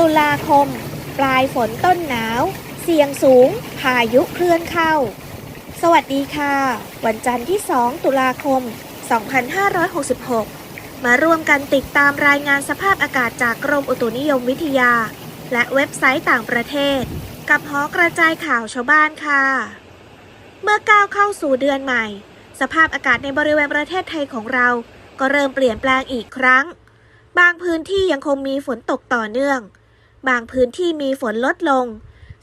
ตุลาคม ปลายฝนต้นหนาว เสี่ยงสูง พายุเคลื่อนเข้า สวัสดีค่ะ วันจันทร์ที่ 2 ตุลาคม 2566 มาร่วมกันติดตามรายงานสภาพอากาศจากกรมอุตุนิยมวิทยา และเว็บไซต์ต่างประเทศ กับหอกระจายข่าวชาวบ้านค่ะ เมื่อก้าวเข้าสู่เดือนใหม่ สภาพอากาศในบริเวณประเทศไทยของเรา ก็เริ่มเปลี่ยนแปลงอีกครั้งบางพื้นที่ยังคงมีฝนตกต่อเนื่อง บางพื้นที่มีฝนลดลง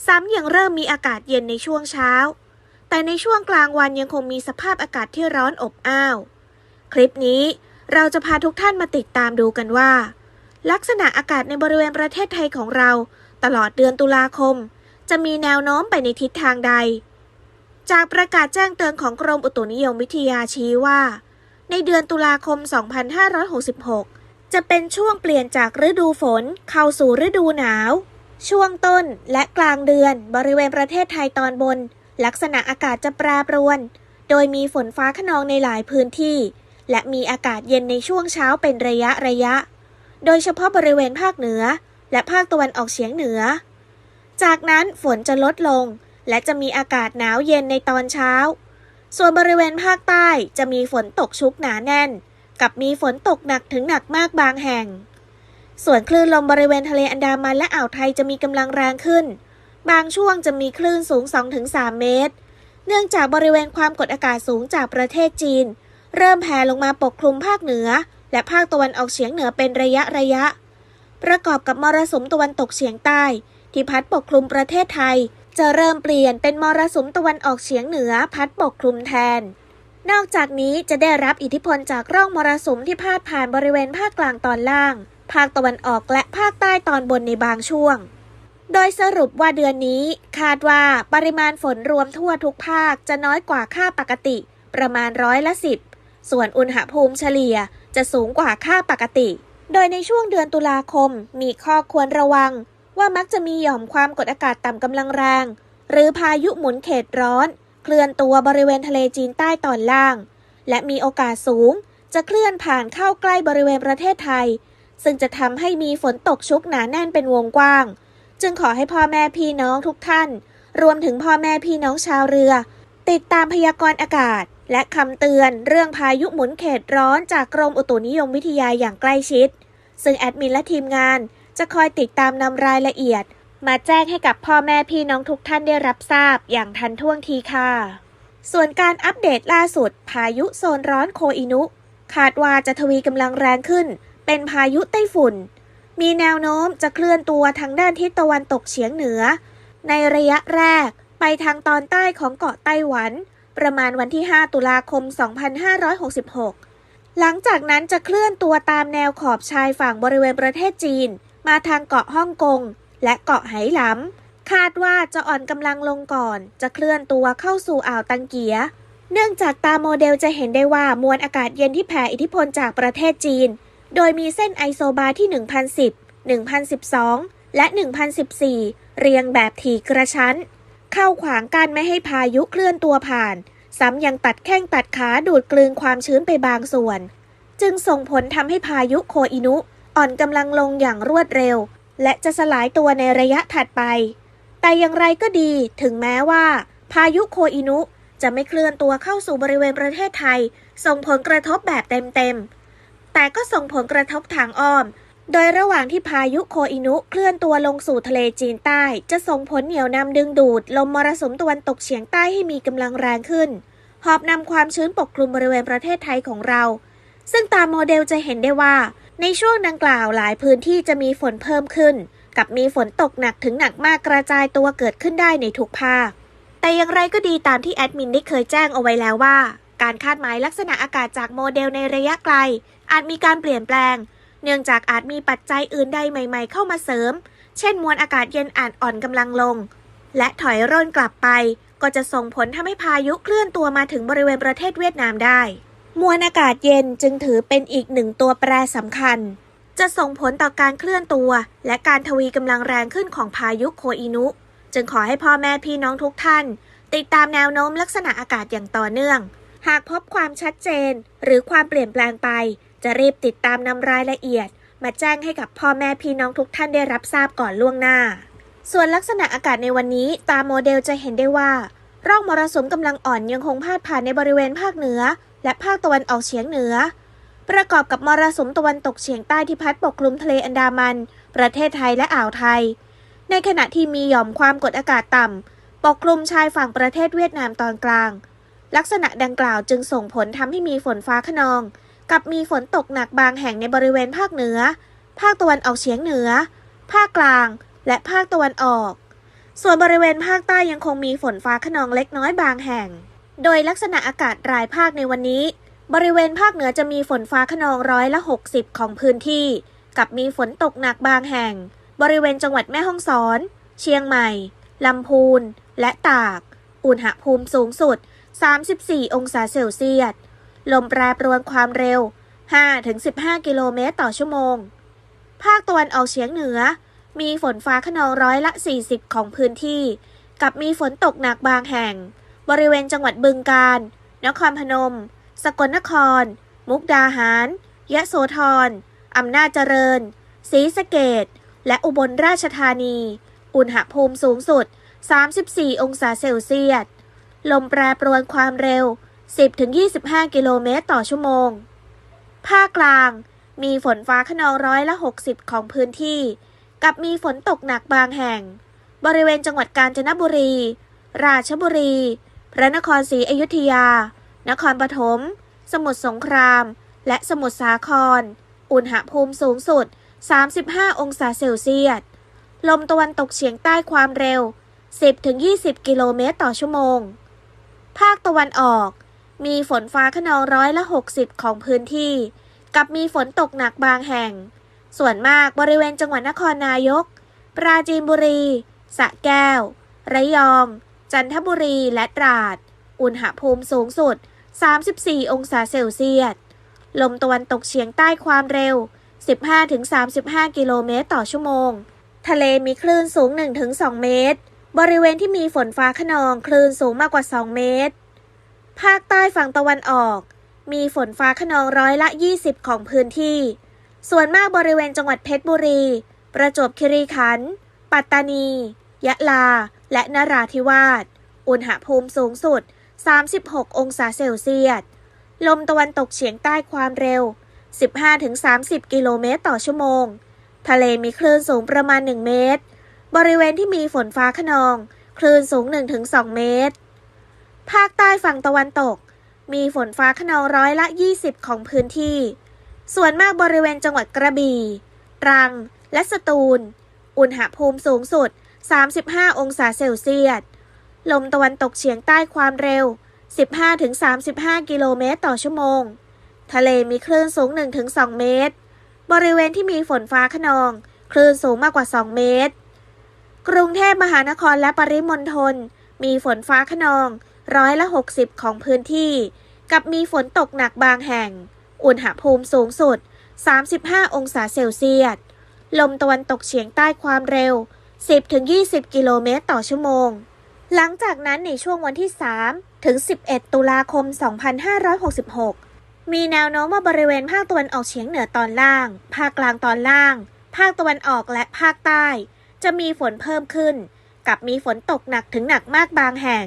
ซ้ำยังเริ่มมีอากาศเย็นในช่วงเช้า แต่ในช่วงกลางวันยังคงมีสภาพอากาศที่ร้อนอบอ้าว คลิปนี้เราจะพาทุกท่านมาติดตามดูกันว่า ลักษณะอากาศในบริเวณประเทศไทยของเรา ตลอดเดือนตุลาคม จะมีแนวโน้มไปในทิศทางใด จากประกาศแจ้งเตือนของกรมอุตุนิยมวิทยาชี้ว่า ในเดือนตุลาคม 2566 จะเป็นช่วงเปลี่ยนจากฤดูฝนเข้าสู่ฤดูหนาว ช่วงต้นและกลางเดือนบริเวณประเทศไทยตอนบน ลักษณะอากาศจะแปรปรวน โดยมีฝนฟ้าขนองในหลายพื้นที่ และมีอากาศเย็นในช่วงเช้าเป็นระยะระยะ โดยเฉพาะบริเวณภาคเหนือ และภาคตะวันออกเฉียงเหนือ จากนั้นฝนจะลดลง และจะมีอากาศหนาวเย็นในตอนเช้า ส่วนบริเวณภาคใต้จะมีฝนตกชุกหนาแน่น กับมีฝนตกหนักถึงหนักมากบางแห่ง ส่วนคลื่นลมบริเวณทะเลอันดามันและอ่าวไทยจะมีกำลังแรงขึ้น บางช่วงจะมีคลื่นสูง 2-3 เมตร เนื่องจากบริเวณความกดอากาศสูงจากประเทศจีน เริ่มแผ่ลงมาปกคลุมภาคเหนือ และภาคตะวันออกเฉียงเหนือเป็นระยะระยะ ประกอบกับมรสุมตะวันตกเฉียงใต้ ที่พัดปกคลุมประเทศไทย จะเริ่มเปลี่ยนเป็นมรสุมตะวันออกเฉียงเหนือพัดปกคลุมแทน นอกจากนี้จะได้รับอิทธิพลจากร่องมรสุมที่พาดผ่านบริเวณภาคกลางตอนล่าง ภาคตะวันออกและภาคใต้ตอนบนในบางช่วง โดยสรุปว่าเดือนนี้ คาดว่าปริมาณฝนรวมทั่วทุกภาคจะน้อยกว่าค่าปกติ ประมาณร้อยละสิบส่วนอุณหภูมิเฉลี่ยจะสูงกว่าค่าปกติ โดยในช่วงเดือนตุลาคมมีข้อควรระวัง ว่ามักจะมีหย่อมความกดอากาศต่ำกำลังแรง หรือพายุหมุนเขตร้อน เคลื่อนตัวบริเวณทะเลจีนใต้ตอนล่าง และมีโอกาสสูง จะเคลื่อนผ่านเข้าใกล้บริเวณประเทศไทย ซึ่งจะทำให้มีฝนตกชุกหนาแน่นเป็นวงกว้าง จึงขอให้พ่อแม่พี่น้องทุกท่าน รวมถึงพ่อแม่พี่น้องชาวเรือ ติดตามพยากรณ์อากาศ และคำเตือนเรื่องพายุหมุนเขตร้อนจากกรมอุตุนิยมวิทยาอย่างใกล้ชิด ซึ่งแอดมินและทีมงานจะคอยติดตามนำรายละเอียด มาแจ้งให้กับพ่อแม่พี่น้องทุกท่านได้รับทราบอย่างทันท่วงทีค่ะ ส่วนการอัปเดตล่าสุด พายุโซนร้อนโคอินุ คาดว่าจะทวีกำลังแรงขึ้น เป็นพายุไต้ฝุ่น มีแนวโน้มจะเคลื่อนตัวทางด้านทิศตะวันตกเฉียงเหนือ ในระยะแรกไปทางตอนใต้ของเกาะไต้หวัน ประมาณวันที่ 5 ตุลาคม 2566 หลังจากนั้นจะเคลื่อนตัวตามแนวขอบชายฝั่งบริเวณประเทศจีน มาทางเกาะฮ่องกง และเกาะไหหลำคาดว่าจะอ่อนกำลังลงก่อน จะเคลื่อนตัวเข้าสู่อ่าวตังเกีย เนื่องจากตามโมเดลจะเห็นได้ว่ามวลอากาศเย็นที่แผ่อิทธิพลจากประเทศจีน โดยมีเส้นไอโซบาที่ 1010 1012 และ 1014 เรียงแบบถี่กระชั้น เข้าขวางกันไม่ให้พายุเคลื่อนตัวผ่าน ซ้ำยังตัดแข้งตัดขาดูดกลืนความชื้นไปบางส่วน จึงส่งผลทำให้พายุโคอินุอ่อนกำลังลงอย่างรวดเร็ว และจะสลายตัวในระยะถัดไป แต่อย่างไรก็ดีถึงแม้ว่า พายุโคอินุจะไม่เคลื่อนตัวเข้าสู่บริเวณประเทศไทย ส่งผลกระทบแบบเต็มๆ แต่ก็ส่งผลกระทบทางอ้อม โดยระหว่างที่พายุโคอินุเคลื่อนตัวลงสู่ทะเลจีนใต้ จะส่งผลเหนี่ยวนำดึงดูด ลมมรสุมตะวันตกเฉียงใต้ให้มีกำลังแรงขึ้น หอบนำความชื้นปกคลุมบริเวณประเทศไทยของเรา ซึ่งตามโมเดลจะเห็นได้ว่า ในช่วงดังกล่าวหลายพื้นที่จะมีฝนเพิ่มขึ้น กับมีฝนตกหนักถึงหนักมากกระจายตัวเกิดขึ้นได้ในทุกภาค แต่อย่างไรก็ดีตามที่แอดมินได้เคยแจ้งเอาไว้แล้วว่า การคาดหมายลักษณะอากาศจากโมเดลในระยะไกล อาจมีการเปลี่ยนแปลง เนื่องจากอาจมีปัจจัยอื่นใดใหม่ ๆ เข้ามาเสริม เช่นมวลอากาศเย็นอาจอ่อนกำลังลง และถอยร่นกลับไป ก็จะส่งผลทำให้พายุเคลื่อนตัวมาถึงบริเวณประเทศเวียดนามได้ มวลอากาศเย็นจึงถือเป็นอีกหนึ่งตัวแปรสำคัญ จะส่งผลต่อการเคลื่อนตัว และการทวีกำลังแรงขึ้นของพายุโคอินุ จึงขอให้พ่อแม่พี่น้องทุกท่าน ติดตามแนวโน้มลักษณะอากาศอย่างต่อเนื่อง หากพบความชัดเจน หรือความเปลี่ยนแปลงไป จะรีบติดตามนำรายละเอียด มาแจ้งให้กับพ่อแม่พี่น้องทุกท่านได้รับทราบก่อนล่วงหน้า ส่วนลักษณะอากาศในวันนี้ตามโมเดลจะเห็นได้ว่าร่องมรสุมกำลังอ่อนยังคงพาดผ่านในบริเวณภาคเหนือ และภาคตะวันออกเฉียงเหนือ ประกอบกับมรสุมตะวันตกเฉียงใต้ที่พัดปกคลุมทะเลอันดามัน ประเทศไทยและอ่าวไทย ในขณะที่มีหย่อมความกดอากาศต่ำปกคลุมชายฝั่งประเทศเวียดนามตอนกลาง ลักษณะดังกล่าวจึงส่งผลทำให้มีฝนฟ้าขนอง กับมีฝนตกหนักบางแห่งในบริเวณภาคเหนือ ภาคตะวันออกเฉียงเหนือ ภาคกลาง และภาคตะวันออก ส่วนบริเวณภาคใต้ยังคงมีฝนฟ้าขนองเล็กน้อยบางแห่ง โดยลักษณะอากาศรายภาคในวันนี้ บริเวณภาคเหนือจะมีฝนฟ้าขนองร้อยละ 60 ของพื้นที่ กับมีฝนตกหนักบางแห่ง บริเวณจังหวัดแม่ฮ่องสอน เชียงใหม่ ลำพูน และตาก อุณหภูมิสูงสุด 34 องศาเซลเซียส ลมแปรปรวนความเร็ว 5-15 กิโลเมตรต่อชั่วโมง ภาคตะวันออกเฉียงเหนือ มีฝนฟ้าขนองร้อยละ 40 ของพื้นที่ กับมีฝนตกหนักบางแห่ง บริเวณจังหวัดบึงกาฬ นครพนม สกลนคร มุกดาหาร ยะโสธร อำนาจเจริญ ศรีสะเกดและอุบลราชธานี อุณหภูมิสูงสุด 34 องศาเซลเซียส ลมแปรปรวนความเร็ว 10-25 กิโลเมตรต่อชั่วโมง ภาคกลาง มีฝนฟ้าขนองร้อยละ 60 ของพื้นที่ กับมีฝนตกหนักบางแห่ง บริเวณจังหวัดกาญจนบุรี ราชบุรี พระนครศรีอยุธยา นครปฐม สมุทรสงคราม และสมุทรสาคร อุณหภูมิสูงสุด 35 องศาเซลเซียส ลมตะวันตกเฉียงใต้ความเร็ว 10-20 กิโลเมตรต่อชั่วโมง ภาคตะวันออก มีฝนฟ้าขนองร้อยละ 60 ของพื้นที่ กับมีฝนตกหนักบางแห่ง ส่วนมากบริเวณจังหวัดนครนายก ปราจีนบุรี สระแก้ว ระยอง จันทบุรีและตราด อุณหภูมิสูงสุด 34 องศาเซลเซียส ลมตะวันตกเฉียงใต้ความเร็ว 15-35 กิโลเมตรต่อชั่วโมง ทะเลมีคลื่นสูง 1-2 เมตร บริเวณที่มีฝนฟ้าขนองคลื่นสูงมากกว่า 2 เมตร ภาคใต้ฝั่งตะวันออก มีฝนฟ้าขนองร้อยละ 20 ของพื้นที่ ส่วนมากบริเวณจังหวัดเพชรบุรี ประจวบคีรีขันธ์ ปัตตานี ยะลา และนราธิวาส อุณหภูมิสูงสุด 36 องศาเซลเซียส ลมตะวันตกเฉียงใต้ความเร็ว 15-30 กิโลเมตรต่อชั่วโมง ทะเลมีคลื่นสูงประมาณ 1 เมตร บริเวณที่มีฝนฟ้าขนอง คลื่นสูง 1-2 เมตร ภาคใต้ฝั่งตะวันตก มีฝนฟ้าขนองร้อยละ 20 ของพื้นที่ ส่วนมากบริเวณจังหวัดกระบี่ ตรัง และสตูล อุณหภูมิสูงสุด 35 องศาเซลเซียส ลมตะวันตกเฉียงใต้ความเร็ว 15-35 กิโลเมตรต่อชั่วโมง ทะเลมีคลื่นสูง 1-2 เมตร บริเวณที่มีฝนฟ้าขนอง คลื่นสูงมากกว่า 2 เมตร กรุงเทพมหานครและปริมณฑลมีฝนฟ้าขนองร้อยละ 60 ของพื้นที่ กับมีฝนตกหนักบางแห่ง อุณหภูมิสูงสุด 35 องศาเซลเซียส ลมตะวันตกเฉียงใต้ความเร็ว 10-20 กิโลเมตรต่อชั่วโมง หลังจากนั้นในช่วงวันที่ 3 ถึง 11 ตุลาคม 2566 มีแนวโน้มว่าบริเวณภาคตะวันออกเฉียงเหนือตอนล่าง ภาคกลางตอนล่าง ภาคตะวันออกและภาคใต้ จะมีฝนเพิ่มขึ้น กับมีฝนตกหนักถึงหนักมากบางแห่ง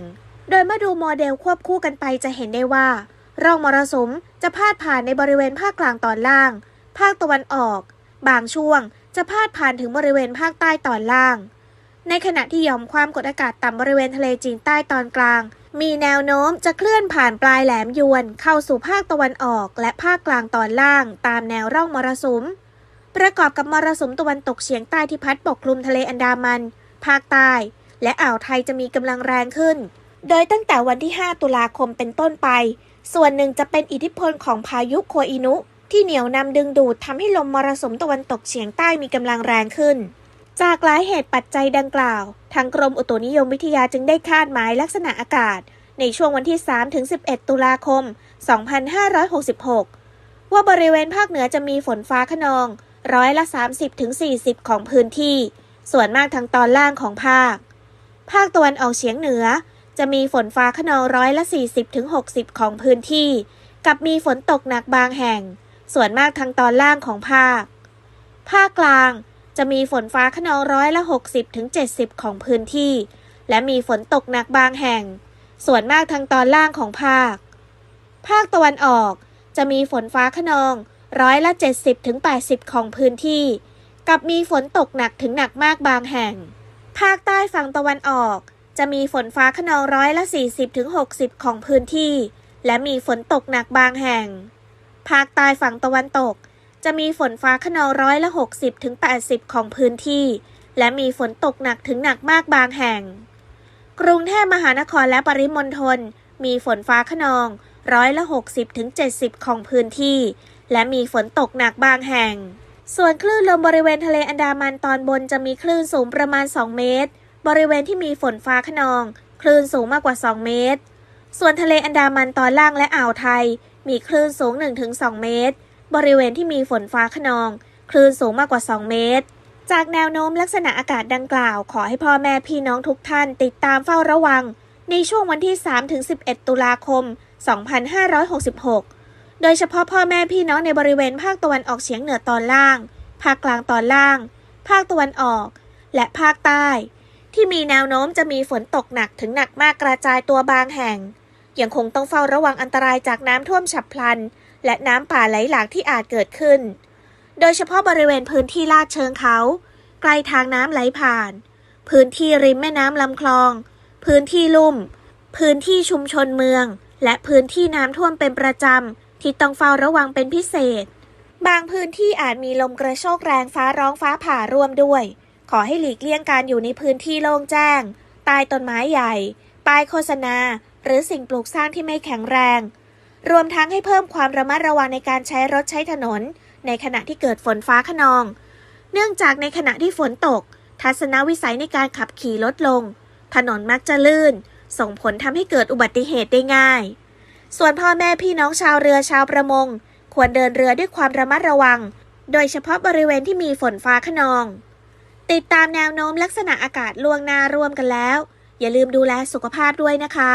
โดยเมื่อดูโมเดลควบคู่กันไปจะเห็นได้ว่า ร่องมรสุมจะพาดผ่านในบริเวณภาคกลางตอนล่าง ภาคตะวันออก บางช่วง จะพาดผ่านถึงบริเวณภาคใต้ตอนล่าง ในขณะที่หย่อมความกดอากาศต่ำบริเวณทะเลจีนใต้ตอนกลาง มีแนวโน้มจะเคลื่อนผ่านปลายแหลมยวน เข้าสู่ภาคตะวันออก และภาคกลางตอนล่าง ตามแนวร่องมรสุม ประกอบกับมรสุมตะวันตกเฉียงใต้ที่พัดปกคลุมทะเลอันดามัน ภาคใต้ และอ่าวไทยจะมีกำลังแรงขึ้น โดยตั้งแต่วันที่ 5 ตุลาคมเป็นต้นไป ส่วนหนึ่งจะเป็นอิทธิพลของพายุโคอินุ ที่เหนียวนำดึงดูดทำให้ลมมรสุมตะวันตกเฉียงใต้มีกำลังแรงขึ้น จากหลายเหตุปัจจัยดังกล่าว ทางกรมอุตุนิยมวิทยาจึงได้คาดหมายลักษณะอากาศ ในช่วงวันที่ 3-11 ตุลาคม 2566 ว่าบริเวณภาคเหนือจะมีฝนฟ้าขนองร้อยละ 30-40 ของพื้นที่ ส่วนมากทางตอนล่างของภาค ภาคตะวันออกเฉียงเหนือ จะมีฝนฟ้าขนองร้อยละ 40-60 ของพื้นที่ กับมีฝนตกหนักบางแห่ง ส่วนมากทางตอนล่างของภาค ภาคกลางจะมีฝนฟ้าขนองร้อยละ 60ถึง70ของพื้นที่ และมีฝนตกหนักบางแห่ง ส่วนมากทางตอนล่างของภาค ภาคตะวันออกจะมีฝนฟ้าขนองร้อยละ 70ถึง80ของพื้นที่ กับมีฝนตกหนักถึงหนักมากบางแห่ง ภาคใต้ฝั่งตะวันออกจะมีฝนฟ้าขนองร้อยละ 40ถึง60ของพื้นที่ และมีฝนตกหนักบางแห่ง ภาคใต้ฝั่งตะวันตก จะมีฝนฟ้าขนองร้อยละ 60ถึง80ของพื้นที่ และมีฝนตกหนักถึงหนักมากบางแห่ง กรุงเทพมหานครและปริมณฑลมีฝนฟ้าขนองร้อยละ 60ถึง70ของพื้นที่ และมีฝนตกหนักบางแห่ง ส่วนคลื่นลมบริเวณทะเลอันดามันตอนบนจะมีคลื่นสูงประมาณ 2 เมตร บริเวณที่มีฝนฟ้าขนอง คลื่นสูงมากกว่า 2 เมตร ส่วนทะเลอันดามันตอนล่างและอ่าวไทย มีคลื่นสูง 1-2 เมตร บริเวณที่มีฝนฟ้าขนอง คลื่นสูงมากกว่า 2 เมตร จากแนวโน้มลักษณะอากาศดังกล่าว ขอให้พ่อแม่พี่น้องทุกท่านติดตามเฝ้าระวัง ในช่วงวันที่ 3-11 ตุลาคม 2566 โดยเฉพาะพ่อแม่พี่น้องในบริเวณภาคตะวันออกเฉียงเหนือตอนล่าง ภาคกลางตอนล่าง ภาคตะวันออก และภาคใต้ ที่มีแนวโน้มจะมีฝนตกหนักถึงหนักมากกระจายตัวบางแห่ง ยังคงต้องเฝ้าระวังอันตรายจากน้ำท่วมฉับพลัน และน้ำป่าไหลหลากที่อาจเกิดขึ้น โดยเฉพาะบริเวณพื้นที่ลาดเชิงเขา ใกล้ทางน้ำไหลผ่าน พื้นที่ริมแม่น้ำลำคลอง พื้นที่ลุ่ม พื้นที่ชุมชนเมือง และพื้นที่น้ำท่วมเป็นประจำที่ต้องเฝ้าระวังเป็นพิเศษ บางพื้นที่อาจมีลมกระโชกแรงฟ้าร้องฟ้าผ่าร่วมด้วย ขอให้หลีกเลี่ยงการอยู่ในพื้นที่โล่งแจ้ง ใต้ต้นไม้ใหญ่ ป้ายโฆษณา หรือสิ่งปลูกสร้างที่ไม่แข็งแรง รวมทั้งให้เพิ่มความระมัดระวังในการใช้รถใช้ถนน ในขณะที่เกิดฝนฟ้าขนอง เนื่องจากในขณะที่ฝนตก ทัศนวิสัยในการขับขี่ลดลง ถนนมักจะลื่น ส่งผลทำให้เกิดอุบัติเหตุได้ง่าย ส่วนพ่อแม่พี่น้องชาวเรือชาวประมง ควรเดินเรือด้วยความระมัดระวัง โดยเฉพาะบริเวณที่มีฝนฟ้าขนอง ติดตามแนวโน้มลักษณะอากาศล่วงหน้าร่วมกันแล้วอย่าลืมดูแลสุขภาพด้วยนะคะ